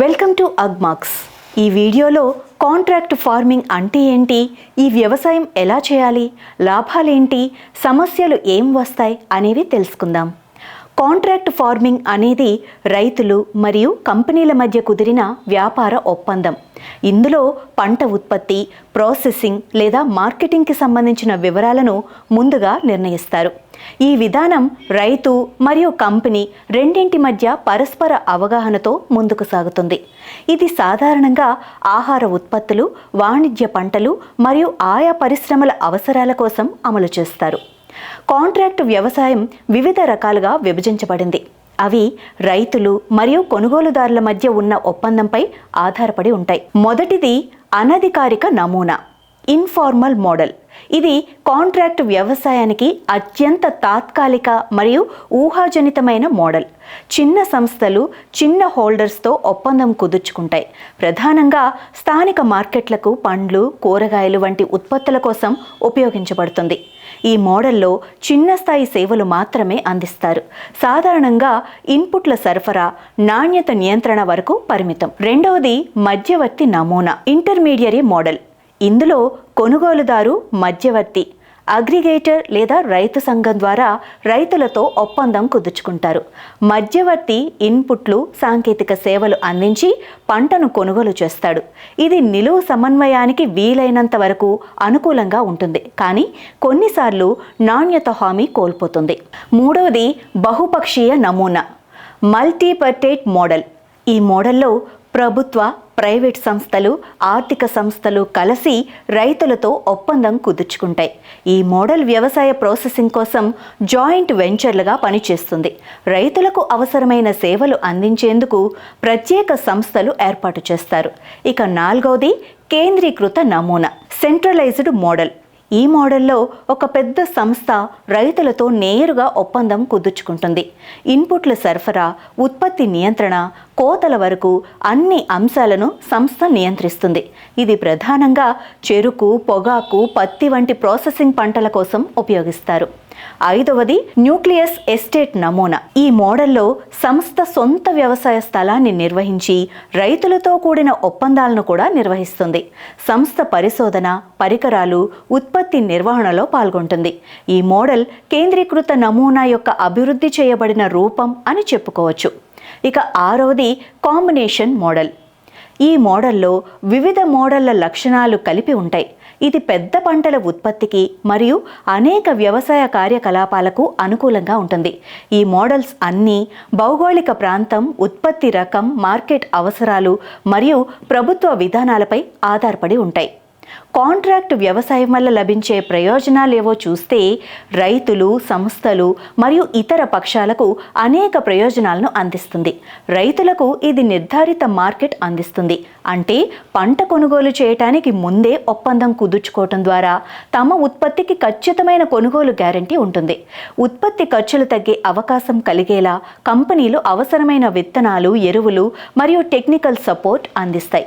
Welcome to Agmax. ఈ వీడియోలో contract farming అంటే ఏంటి? ఈ వ్యవసాయం ఎలా చేయాలి? లాభాలేంటి? సమస్యలు ఏం వస్తాయి? అనేవి తెలుసుకుందాం. కాంట్రాక్ట్ ఫార్మింగ్ అనేది రైతులు మరియు కంపెనీల మధ్య కుదిరిన వ్యాపార ఒప్పందం. ఇందులో పంట ఉత్పత్తి ప్రాసెసింగ్ లేదా మార్కెటింగ్కి సంబంధించిన వివరాలను ముందుగా నిర్ణయిస్తారు. ఈ విధానం రైతు మరియు కంపెనీ రెండింటి మధ్య పరస్పర అవగాహనతో ముందుకు సాగుతుంది. ఇది సాధారణంగా ఆహార ఉత్పత్తులు వాణిజ్య పంటలు మరియు ఆయా పరిశ్రమల అవసరాల కోసం అమలు చేస్తారు. కాంట్రాక్ట్ వ్యవసాయం వివిధ రకాలుగా విభజించబడింది. అవి రైతులు మరియు కొనుగోలుదారుల మధ్య ఉన్న ఒప్పందంపై ఆధారపడి ఉంటాయి. మొదటిది అనధికారిక నమూనా ఇన్ఫార్మల్ మోడల్. ఇది కాంట్రాక్ట్ వ్యవసాయానికి అత్యంత తాత్కాలిక మరియు ఊహాజనితమైన మోడల్. చిన్న సంస్థలు చిన్న హోల్డర్స్తో ఒప్పందం కుదుర్చుకుంటాయి. ప్రధానంగా స్థానిక మార్కెట్లకు పండ్లు కూరగాయలు వంటి ఉత్పత్తుల కోసం ఉపయోగించబడుతుంది. ఈ మోడల్లో చిన్న స్థాయి సేవలు మాత్రమే అందిస్తారు. సాధారణంగా ఇన్పుట్ల సరఫరా నాణ్యత నియంత్రణ వరకు పరిమితం. రెండవది మధ్యవర్తి నమూనా ఇంటర్మీడియరీ మోడల్. ఇందులో కొనుగోలుదారు మధ్యవర్తి. అగ్రిగేటర్ లేదా రైతు సంఘం ద్వారా రైతులతో ఒప్పందం కుదుర్చుకుంటారు. మధ్యవర్తి ఇన్పుట్లు సాంకేతిక సేవలు అందించి పంటను కొనుగోలు చేస్తాడు. ఇది నిలువు సమన్వయానికి వీలైనంత వరకు అనుకూలంగా ఉంటుంది. కానీ కొన్నిసార్లు నాణ్యత హామీ కోల్పోతుంది. మూడవది బహుపక్షీయ నమూనా. Multipartite model. ఈ మోడల్లో ప్రభుత్వ ప్రైవేట్ సంస్థలు ఆర్థిక సంస్థలు కలిసి రైతులతో ఒప్పందం కుదుర్చుకుంటాయి. ఈ మోడల్ వ్యవసాయ ప్రాసెసింగ్ కోసం జాయింట్ వెంచర్లుగా పనిచేస్తుంది. రైతులకు అవసరమైన సేవలు అందించేందుకు ప్రత్యేక సంస్థలు ఏర్పాటు చేస్తారు. ఇక నాలుగవది కేంద్రీకృత నమూనా సెంట్రలైజ్డ్ మోడల్. ఈ మోడల్లో ఒక పెద్ద సంస్థ రైతులతో నేరుగా ఒప్పందం కుదుర్చుకుంటుంది. ఇన్పుట్ల సరఫరా ఉత్పత్తి నియంత్రణ కోతల వరకు అన్ని అంశాలను సంస్థ నియంత్రిస్తుంది. ఇది ప్రధానంగా చెరుకు పొగాకు పత్తి వంటి ప్రాసెసింగ్ పంటల కోసం ఉపయోగిస్తారు. ఐదవది న్యూక్లియస్ ఎస్టేట్ నమూనా. ఈ మోడల్లో సంస్థ సొంత వ్యవసాయ స్థలాన్ని నిర్వహించి రైతులతో కూడిన ఒప్పందాలను కూడా నిర్వహిస్తుంది. సంస్థ పరిశోధన పరికరాలు ఉత్పత్తి నిర్వహణలో పాల్గొంటుంది. ఈ మోడల్ కేంద్రీకృత నమూనా యొక్క అభివృద్ధి చేయబడిన రూపం అని చెప్పుకోవచ్చు. ఇక ఆరవది కాంబినేషన్ మోడల్. ఈ మోడల్లో వివిధ మోడళ్ళ లక్షణాలు కలిపి ఉంటాయి. ఇది పెద్ద పంటల ఉత్పత్తికి మరియు అనేక వ్యవసాయ కార్యకలాపాలకు అనుకూలంగా ఉంటుంది. ఈ మోడల్స్ అన్నీ భౌగోళిక ప్రాంతం ఉత్పత్తి రకం మార్కెట్ అవసరాలు మరియు ప్రభుత్వ విధానాలపై ఆధారపడి ఉంటాయి. కాంట్రాక్ట్ వ్యవసాయం వల్ల లభించే ప్రయోజనాలేవో చూస్తే రైతులు సంస్థలు మరియు ఇతర పక్షాలకు అనేక ప్రయోజనాలను అందిస్తుంది. రైతులకు ఇది నిర్ధారిత మార్కెట్ అందిస్తుంది. అంటే పంట కొనుగోలు చేయటానికి ముందే ఒప్పందం కుదుర్చుకోవటం ద్వారా తమ ఉత్పత్తికి ఖచ్చితమైన కొనుగోలు గ్యారంటీ ఉంటుంది. ఉత్పత్తి ఖర్చులు తగ్గే అవకాశం కలిగేలా కంపెనీలు అవసరమైన విత్తనాలు ఎరువులు మరియు టెక్నికల్ సపోర్ట్ అందిస్తాయి.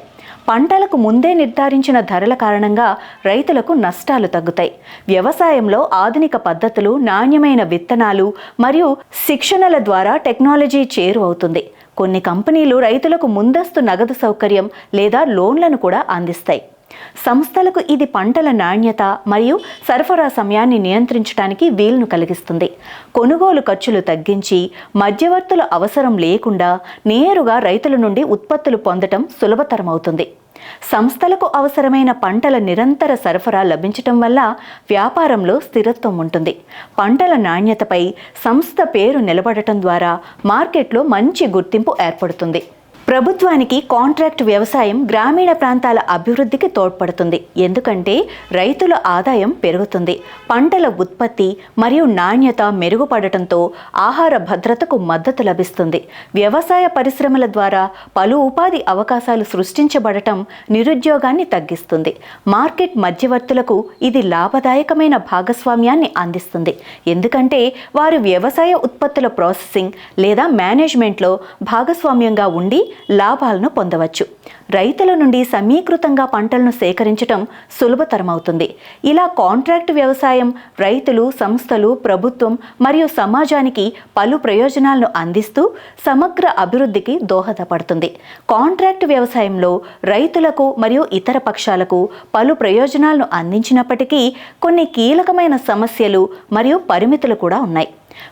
పంటలకు ముందే నిర్ధారించిన ధరల కారణంగా రైతులకు నష్టాలు తగ్గుతాయి. వ్యవసాయంలో ఆధునిక పద్ధతులు నాణ్యమైన విత్తనాలు మరియు శిక్షణల ద్వారా టెక్నాలజీ చేరువవుతుంది. కొన్ని కంపెనీలు రైతులకు ముందస్తు నగదు సౌకర్యం లేదా లోన్లను కూడా అందిస్తాయి. సంస్థలకు ఇది పంటల నాణ్యత మరియు సరఫరా సమయాన్ని నియంత్రించడానికి వీలును కలిగిస్తుంది. కొనుగోలు ఖర్చులు తగ్గించి మధ్యవర్తుల అవసరం లేకుండా నేరుగా రైతుల నుండి ఉత్పత్తులు పొందటం సులభతరమవుతుంది. సంస్థలకు అవసరమైన పంటల నిరంతర సరఫరా లభించటం వల్ల వ్యాపారంలో స్థిరత్వం ఉంటుంది. పంటల నాణ్యతపై సంస్థ పేరు నిలబడటం ద్వారా మార్కెట్లో మంచి గుర్తింపు ఏర్పడుతుంది. ప్రభుత్వానికి కాంట్రాక్ట్ వ్యవసాయం గ్రామీణ ప్రాంతాల అభివృద్ధికి తోడ్పడుతుంది. ఎందుకంటే రైతుల ఆదాయం పెరుగుతుంది. పంటల ఉత్పత్తి మరియు నాణ్యత మెరుగుపడటంతో ఆహార భద్రతకు మద్దతు లభిస్తుంది. వ్యవసాయ పరిశ్రమల ద్వారా పలు ఉపాధి అవకాశాలు సృష్టించబడటం నిరుద్యోగాన్ని తగ్గిస్తుంది. మార్కెట్ మధ్యవర్తులకు ఇది లాభదాయకమైన భాగస్వామ్యాన్ని అందిస్తుంది. ఎందుకంటే వారు వ్యవసాయ ఉత్పత్తుల ప్రాసెసింగ్ లేదా మేనేజ్మెంట్లో భాగస్వామ్యంగా ఉండి లాభాలను పొందవచ్చు. రైతుల నుండి సమీకృతంగా పంటలను సేకరించటం సులభతరమవుతుంది. ఇలా కాంట్రాక్ట్ వ్యవసాయం రైతులు సంస్థలు ప్రభుత్వం మరియు సమాజానికి పలు ప్రయోజనాలను అందిస్తూ సమగ్ర అభివృద్ధికి దోహదపడుతుంది. కాంట్రాక్ట్ వ్యవసాయంలో రైతులకు మరియు ఇతర పక్షాలకు పలు ప్రయోజనాలను అందించినప్పటికీ కొన్ని కీలకమైన సమస్యలు మరియు పరిమితులు కూడా ఉన్నాయి.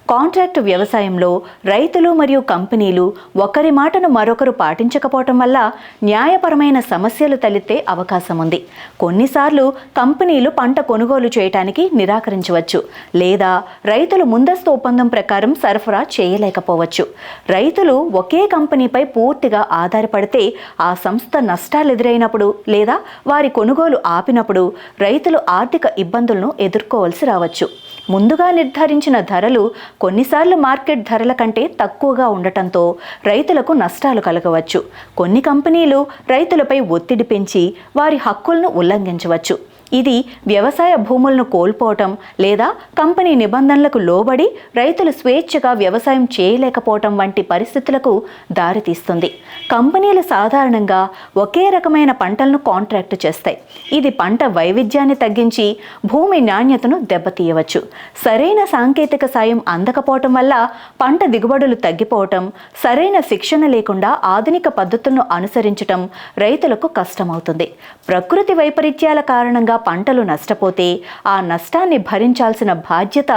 కాంట్రాక్ట్ వ్యవసాయంలో రైతులు మరియు కంపెనీలు ఒకరి మాటను మరొకరు పాటించకపోవటం వల్ల న్యాయపరమైన సమస్యలు తలెత్తే అవకాశం ఉంది కొన్నిసార్లు కంపెనీలు పంట కొనుగోలు చేయటానికి నిరాకరించవచ్చు లేదా రైతులు ముందస్తు ఒప్పందం ప్రకారం సరఫరా చేయలేకపోవచ్చు. రైతులు ఒకే కంపెనీపై పూర్తిగా ఆధారపడితే ఆ సంస్థ నష్టాలు ఎదురైనప్పుడు లేదా వారి కొనుగోలు ఆపినప్పుడు రైతులు ఆర్థిక ఇబ్బందులను ఎదుర్కోవలసి రావచ్చు. ముందుగా నిర్ధారించిన ధరలు కొన్నిసార్లు మార్కెట్ ధరల కంటే తక్కువగా ఉండటంతో రైతులకు నష్టాలు కలగవచ్చు. కొన్ని కంపెనీలు రైతులపై ఒత్తిడి పెంచి వారి హక్కులను ఉల్లంఘించవచ్చు. ఇది వ్యవసాయ భూములను కోల్పోవటం లేదా కంపెనీ నిబంధనలకు లోబడి రైతులు స్వేచ్ఛగా వ్యవసాయం చేయలేకపోవటం వంటి పరిస్థితులకు దారితీస్తుంది. కంపెనీలు సాధారణంగా ఒకే రకమైన పంటలను కాంట్రాక్ట్ చేస్తాయి. ఇది పంట వైవిధ్యాన్ని తగ్గించి భూమి నాణ్యతను దెబ్బతీయవచ్చు. సరైన సాంకేతిక సాయం అందకపోవటం వల్ల పంట దిగుబడులు తగ్గిపోవటం సరైన శిక్షణ లేకుండా ఆధునిక పద్ధతులను అనుసరించటం రైతులకు కష్టమవుతుంది. ప్రకృతి వైపరీత్యాల కారణంగా పంటలు నష్టపోతే ఆ నష్టాన్ని భరించాల్సిన బాధ్యత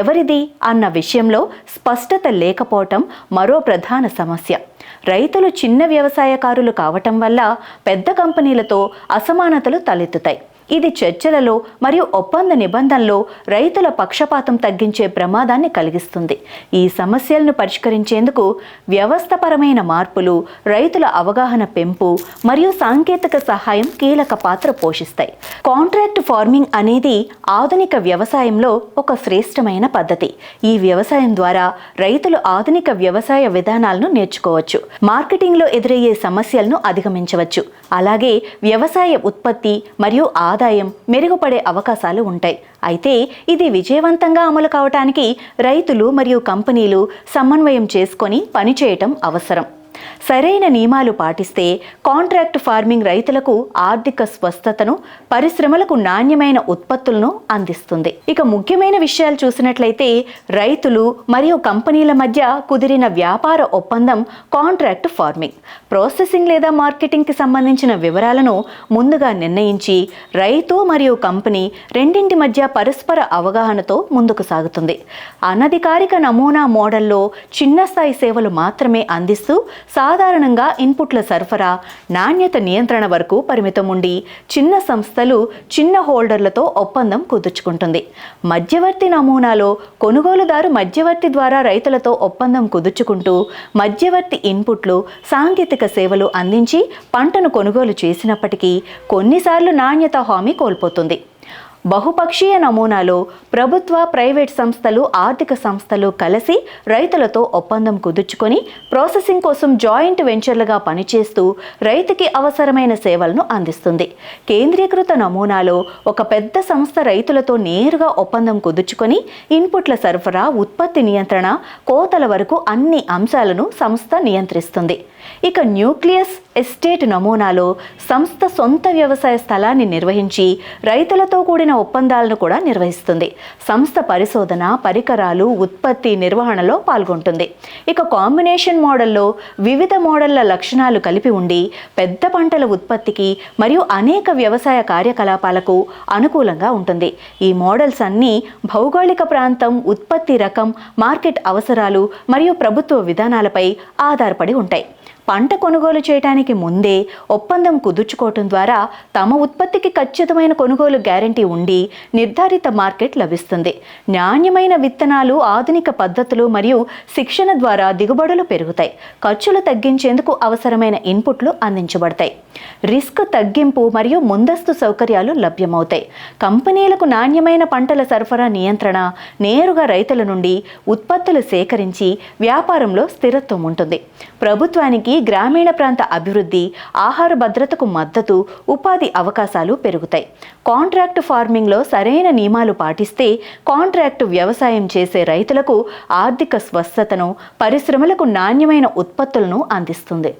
ఎవరిది అన్న విషయంలో స్పష్టత లేకపోవటం మరో ప్రధాన సమస్య. రైతులు చిన్న వ్యవసాయకారులు కావటం వల్ల పెద్ద కంపెనీలతో అసమానతలు తలెత్తుతాయి. ఇది చర్చలలో మరియు ఒప్పంద నిబంధనలో రైతుల పక్షపాతం తగ్గించే ప్రమాదాన్ని కలిగిస్తుంది. ఈ సమస్యలను పరిష్కరించేందుకు వ్యవస్థపరమైన మార్పులు రైతుల అవగాహన పెంపు మరియు సాంకేతిక సహాయం కీలక పాత్ర పోషిస్తాయి. కాంట్రాక్ట్ ఫార్మింగ్ అనేది ఆధునిక వ్యవసాయంలో ఒక శ్రేష్టమైన పద్ధతి. ఈ వ్యవసాయం ద్వారా రైతులు ఆధునిక వ్యవసాయ విధానాలను నేర్చుకోవచ్చు మార్కెటింగ్లో ఎదురయ్యే సమస్యలను అధిగమించవచ్చు. అలాగే వ్యవసాయ ఉత్పత్తి మరియు ఆదాయం మెరుగుపడే అవకాశాలు ఉంటాయి. అయితే ఇది విజయవంతంగా అమలు కావటానికి రైతులు మరియు కంపెనీలు సమన్వయం చేసుకొని పనిచేయటం అవసరం. సరైన నియమాలు పాటిస్తే కాంట్రాక్ట్ ఫార్మింగ్ రైతులకు ఆర్థిక స్వస్థతను పరిశ్రమలకు నాణ్యమైన ఉత్పత్తులను అందిస్తుంది. ఇక ముఖ్యమైన విషయాలు చూసినట్లయితే రైతులు మరియు కంపెనీల మధ్య కుదిరిన వ్యాపార ఒప్పందం కాంట్రాక్ట్ ఫార్మింగ్. ప్రాసెసింగ్ లేదా మార్కెటింగ్కి సంబంధించిన వివరాలను ముందుగా నిర్ణయించి రైతు మరియు కంపెనీ రెండింటి మధ్య పరస్పర అవగాహనతో ముందుకు సాగుతుంది. అనధికారిక నమూనా మోడల్లో చిన్న స్థాయి సేవలు మాత్రమే అందిస్తూ సాధారణంగా ఇన్పుట్ల సరఫరా నాణ్యత నియంత్రణ వరకు పరిమితం ఉండి చిన్న సంస్థలు చిన్న హోల్డర్లతో ఒప్పందం కుదుర్చుకుంటుంది. మధ్యవర్తి నమూనాలో కొనుగోలుదారు మధ్యవర్తి ద్వారా రైతులతో ఒప్పందం కుదుర్చుకుంటూ మధ్యవర్తి ఇన్పుట్లు సాంకేతిక సేవలు అందించి పంటను కొనుగోలు చేసినప్పటికీ కొన్నిసార్లు నాణ్యత హామీ కోల్పోతుంది. బహుపక్షీయ నమూనాలో ప్రభుత్వ ప్రైవేట్ సంస్థలు ఆర్థిక సంస్థలు కలిసి రైతులతో ఒప్పందం కుదుర్చుకొని ప్రాసెసింగ్ కోసం జాయింట్ వెంచర్లుగా పనిచేస్తూ రైతుకి అవసరమైన సేవలను అందిస్తుంది. కేంద్రీకృత నమూనాలో ఒక పెద్ద సంస్థ రైతులతో నేరుగా ఒప్పందం కుదుర్చుకొని ఇన్పుట్ల సరఫరా ఉత్పత్తి నియంత్రణ కోతల వరకు అన్ని అంశాలను సంస్థ నియంత్రిస్తుంది. ఇక న్యూక్లియస్ ఎస్టేట్ నమూనాలో సంస్థ సొంత వ్యవసాయ స్థలాన్ని నిర్వహించి రైతులతో కూడిన ఒప్పందాలను కూడా నిర్వహిస్తుంది. సంస్థ పరిశోధన పరికరాలు ఉత్పత్తి నిర్వహణలో పాల్గొంటుంది. ఇక కాంబినేషన్ మోడల్లో వివిధ మోడళ్ళ లక్షణాలు కలిపి ఉండి పెద్ద పంటల ఉత్పత్తికి మరియు అనేక వ్యవసాయ కార్యకలాపాలకు అనుకూలంగా ఉంటుంది. ఈ మోడల్స్ అన్నీ భౌగోళిక ప్రాంతం ఉత్పత్తి రకం మార్కెట్ అవసరాలు మరియు ప్రభుత్వ విధానాలపై ఆధారపడి ఉంటాయి. పంట కొనుగోలు చేయడానికి ముందే ఒప్పందం కుదుర్చుకోవటం ద్వారా తమ ఉత్పత్తికి ఖచ్చితమైన కొనుగోలు గ్యారంటీ ఉండి నిర్ధారిత మార్కెట్ లభిస్తుంది. నాణ్యమైన విత్తనాలు ఆధునిక పద్ధతులు మరియు శిక్షణ ద్వారా దిగుబడులు పెరుగుతాయి. ఖర్చులు తగ్గించేందుకు అవసరమైన ఇన్పుట్లు అందించబడతాయి. రిస్క్ తగ్గింపు మరియు ముందస్తు సౌకర్యాలు లభ్యమవుతాయి. కంపెనీలకు నాణ్యమైన పంటల సరఫరా నియంత్రణ నేరుగా రైతుల నుండి ఉత్పత్తులు సేకరించి వ్యాపారంలో స్థిరత్వం ఉంటుంది. ప్రభుత్వానికి గ్రామీణ ప్రాంత అభివృద్ధి ఆహార భద్రతకు మద్దతు ఉపాధి అవకాశాలు పెరుగుతాయి. కాంట్రాక్ట్ ఫార్మింగ్లో సరైన నియమాలు పాటిస్తే కాంట్రాక్టు వ్యవసాయం చేసే రైతులకు ఆర్థిక స్వస్థతను పరిశ్రమలకు నాణ్యమైన ఉత్పత్తులను అందిస్తుంది.